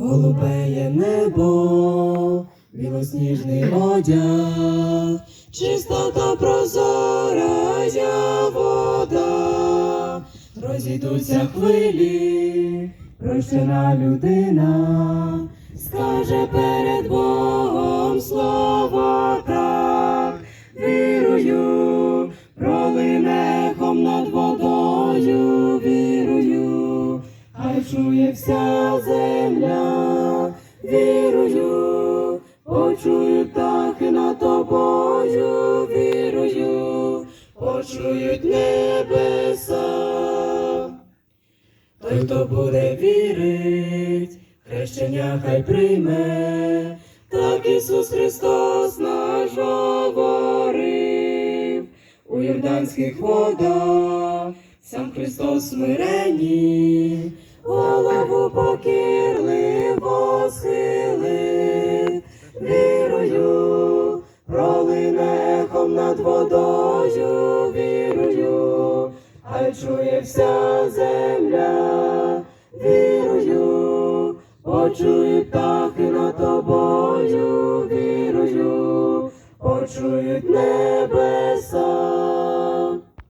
голубеє небо, білосніжний одяг, чиста та прозора я вода, розійдуться хвилі, прощена людина, скаже перед Богом слово так, вірую, пролине ехом над водою, вся земля, вірую, почують птахи над тобою, вірую, почують небеса. Той, хто буде вірить, хрещення хай прийме, так Ісус Христос наш говорив, у Йорданських водах, сам Христос смиренні, голову покірливо схили, вірую, пролинехом над водою. Вірую, хай чує вся земля, вірую, почує птахи над тобою, вірую, почують небо.